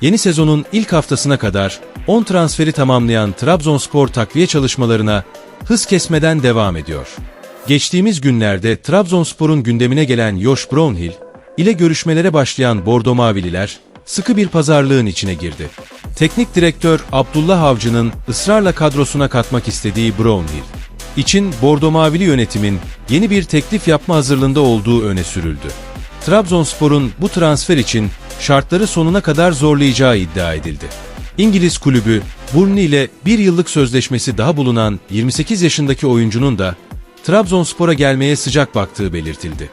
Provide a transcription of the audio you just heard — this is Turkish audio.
yeni sezonun ilk haftasına kadar 10 transferi tamamlayan Trabzonspor takviye çalışmalarına hız kesmeden devam ediyor. Geçtiğimiz günlerde Trabzonspor'un gündemine gelen Josh Brownhill ile görüşmelere başlayan Bordo Mavililer sıkı bir pazarlığın içine girdi. Teknik direktör Abdullah Avcı'nın ısrarla kadrosuna katmak istediği Brownhill için Bordo Mavili yönetimin yeni bir teklif yapma hazırlığında olduğu öne sürüldü. Trabzonspor'un bu transfer için şartları sonuna kadar zorlayacağı iddia edildi. İngiliz kulübü Burnley ile bir yıllık sözleşmesi daha bulunan 28 yaşındaki oyuncunun da Trabzonspor'a gelmeye sıcak baktığı belirtildi.